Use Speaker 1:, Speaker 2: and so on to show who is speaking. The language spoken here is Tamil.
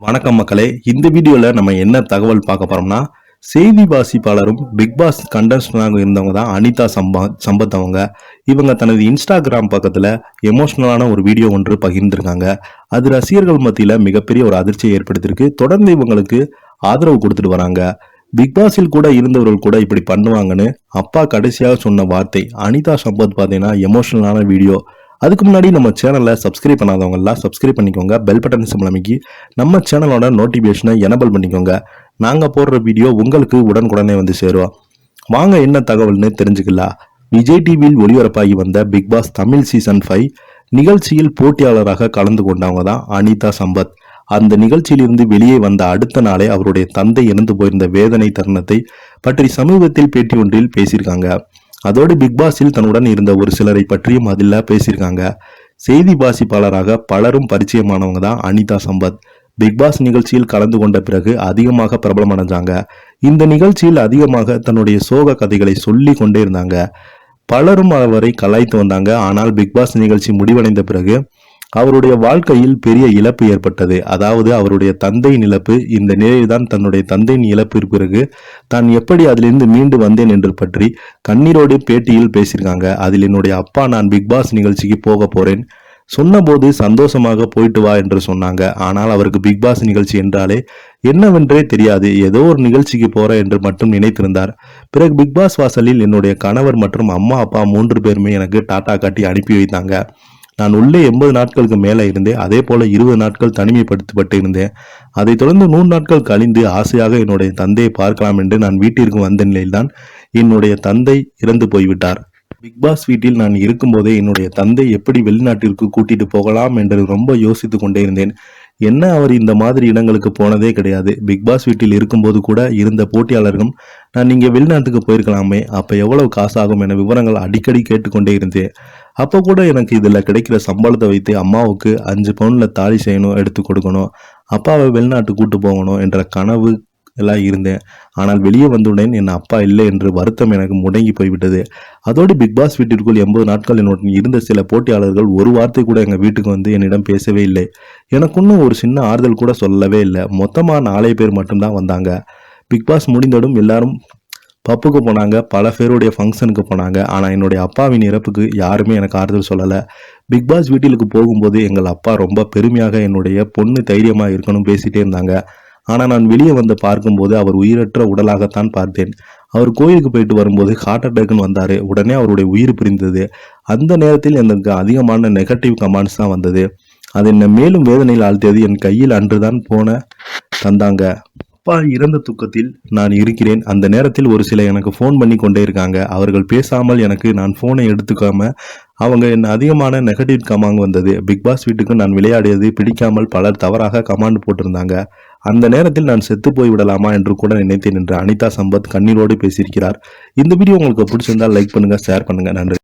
Speaker 1: வணக்கம் மக்களே. இந்த வீடியோல நம்ம என்ன தகவல் பார்க்க போறோம்னா செய்தி வாசிப்பாளரும் பிக் பாஸ் கண்டஸ்டனாக இருந்தவங்க தான் அனிதா சம்பா சம்பத் அவங்க. இவங்க தனது இன்ஸ்டாகிராம் பக்கத்துல எமோஷனலான ஒரு வீடியோ ஒன்று பகிர்ந்திருக்காங்க. அது ரசிகர்கள் மத்தியில மிகப்பெரிய ஒரு அதிர்ச்சியை ஏற்படுத்தியிருக்கு. தொடர்ந்து இவங்களுக்கு ஆதரவு கொடுத்துட்டு வராங்க. பிக் பாஸில் கூட இருந்தவர்கள் கூட இப்படி பண்ணுவாங்கன்னு அப்பா கடைசியாக சொன்ன வார்த்தை அனிதா சம்பத் பார்த்தீங்கன்னா எமோஷனலான வீடியோ. அதுக்கு முன்னாடி நம்ம சேனலை சப்ஸ்கிரைப் பண்ணாதவங்கலாம் சப்ஸ்கிரைப் பண்ணிக்கோங்க. பெல் பட்டன் சிம்பிள் நம்ம சேனலோட நோட்டிஃபிகேஷனை எனபிள் பண்ணிக்கோங்க. நாங்கள் போடுற வீடியோ உங்களுக்கு உடனுக்குடனே வந்து சேரும். வாங்க என்ன தகவல்னு தெரிஞ்சுக்கலாம். விஜய் டிவியில் ஒளிபரப்பாகி வந்த Bigg Boss Tamil season five நிகழ்ச்சியில் போட்டியாளராக கலந்து கொண்டவங்க தான் அனிதா சம்பத். அந்த நிகழ்ச்சியிலிருந்து வெளியே வந்த அடுத்த நாளே அவருடைய தந்தை இறந்து போயிருந்த வேதனை தருணத்தை பற்றி சமீபத்தில் பேட்டி ஒன்றில் பேசியிருக்காங்க. அதோடு பிக் பாஸில் தன்னுடன் இருந்த ஒரு சிலரை பற்றியும் அதில் பேசியிருக்காங்க. செய்தி வாசிப்பாளராக பலரும் பரிச்சயமானவங்க தான் அனிதா சம்பத். பிக் பாஸ் நிகழ்ச்சியில் கலந்து கொண்ட பிறகு அதிகமாக பிரபலமடைஞ்சாங்க. இந்த நிகழ்ச்சியில் அதிகமாக தன்னுடைய சோக கதைகளை சொல்லி கொண்டே இருந்தாங்க. பலரும் அவரை கலாய்த்து வந்தாங்க. ஆனால் பிக் பாஸ் நிகழ்ச்சி முடிவடைந்த பிறகு அவருடைய வாழ்க்கையில் பெரிய இழப்பு ஏற்பட்டது. அதாவது அவருடைய தந்தையின் இழப்பு இந்த நிலையில்தான் தன்னுடைய தந்தையின் இழப்பிற்கு பிறகு தான் எப்படி அதிலிருந்து மீண்டு வந்தேன் என்று பற்றி கண்ணீரோடு பேட்டியில் பேசியிருக்காங்க. அதில் என்னுடைய அப்பா நான் பிக் பாஸ் நிகழ்ச்சிக்கு போக போறேன். சொன்னபோது சந்தோஷமாக போயிட்டு வா என்று சொன்னாங்க. ஆனால் அவருக்கு பிக் பாஸ் நிகழ்ச்சி என்றாலே என்னவென்றே தெரியாது. ஏதோ ஒரு நிகழ்ச்சிக்கு போற என்று மட்டும் நினைத்திருந்தார். பிறகு பிக் பாஸ் வாசலில் என்னுடைய கணவர் மற்றும் அம்மா அப்பா மூன்று பேருமே எனக்கு டாட்டா காட்டி அனுப்பி வைத்தாங்க. நான் உள்ளே எண்பது நாட்களுக்கு மேலே இருந்தேன். அதே போல இருபது நாட்கள் தனிமைப்படுத்தப்பட்டு இருந்தேன் அதைத் தொடர்ந்து நூறு நாட்கள் கழிந்து ஆசையாக என்னுடைய தந்தையை பார்க்கலாம் என்று நான் வீட்டிற்கு வந்த நிலையில்தான் என்னுடைய தந்தை இறந்து போய்விட்டார். பிக் பாஸ் வீட்டில் நான் இருக்கும்போதே என்னுடைய தந்தை எப்படி வெளிநாட்டிற்கு கூட்டிட்டு போகலாம் என்று ரொம்ப யோசித்து கொண்டே இருந்தேன். என்ன அவர் இந்த மாதிரி இடங்களுக்கு போனதே கிடையாது. பிக் பாஸ் வீட்டில் இருக்கும்போது கூட இருந்த போட்டியாளர்களும் நான் இங்கே வெளிநாட்டுக்கு போயிருக்கலாமே அப்போ எவ்வளவு காசாகும் என விவரங்கள் அடிக்கடி கேட்டுக்கொண்டே இருந்தேன். அப்போ கூட எனக்கு இதில் கிடைக்கிற சம்பளத்தை வைத்து அம்மாவுக்கு அஞ்சு பவுனில் தாலி செய்யணும் எடுத்து கொடுக்கணும். அப்பாவை வெளிநாட்டு கூட்டு போகணும் என்ற கனவு எல்லாம் இருந்தேன். ஆனால் வெளியே வந்தவுடன் என் அப்பா இல்லை என்று வருத்தம் எனக்கு முடங்கி போய்விட்டது. அதோடு பிக் பாஸ் வீட்டிற்குள் எண்பது நாட்கள் என்னுடன் இருந்த சில போட்டியாளர்கள் ஒரு வார்த்தை கூட எங்கள் வீட்டுக்கு வந்து என்னிடம் பேசவே இல்லை. எனக்கு இன்னும் ஒரு சின்ன ஆறுதல் கூட சொல்லவே இல்லை. மொத்தமாக நாலே பேர் மட்டும்தான் வந்தாங்க. பிக் பாஸ் முடிந்ததும் எல்லாரும் பப்புக்கு போனாங்க பல பேருடைய ஃபங்க்ஷனுக்கு போனாங்க. ஆனால் என்னுடைய அப்பாவின் இறப்புக்கு யாருமே எனக்கு ஆறுதல் சொல்லலை. பிக் பாஸ் வீட்டிலுக்கு போகும்போது எங்கள் அப்பா ரொம்ப பெருமையாக என்னுடைய பொண்ணு தைரியமாக இருக்கணும் பேசிகிட்டே இருந்தாங்க. ஆனால் நான் வெளியே வந்து பார்க்கும்போது அவர் உயிரற்ற உடலாகத்தான் பார்த்தேன். அவர் கோயிலுக்கு போயிட்டு வரும்போது ஹார்ட் அட்டாக்னு வந்தார். உடனே அவருடைய உயிர் பிரிந்தது. அந்த நேரத்தில் எனக்கு அதிகமான நெகட்டிவ் கமெண்ட்ஸ் தான் வந்தது. அது என்னை மேலும் வேதனையில் ஆழ்த்தியது. என் கையில் அன்றுதான் போன தந்தாங்க. அப்பா இறந்த துக்கத்தில் நான் இருக்கிறேன். அந்த நேரத்தில் ஒரு சில எனக்கு ஃபோன் பண்ணி கொண்டே இருக்காங்க. அவர்கள் பேசாமல் எனக்கு நான் ஃபோனை எடுத்துக்காம அவங்க என்ன அதிகமான நெகட்டிவ் கமாங் வந்தது. பிக் பாஸ் வீட்டுக்கு நான் விளையாடியது பிடிக்காமல் பலர் தவறாக கமாண்ட் போட்டிருந்தாங்க. அந்த நேரத்தில் நான் செத்து போய் விடலாமா என்று கூட நினைத்தேன் என்று அனிதா சம்பத் கண்ணீரோடு பேசியிருக்கிறார். இந்த வீடியோ உங்களுக்கு பிடிச்சிருந்தால் லைக் பண்ணுங்க ஷேர் பண்ணுங்க. நன்றி.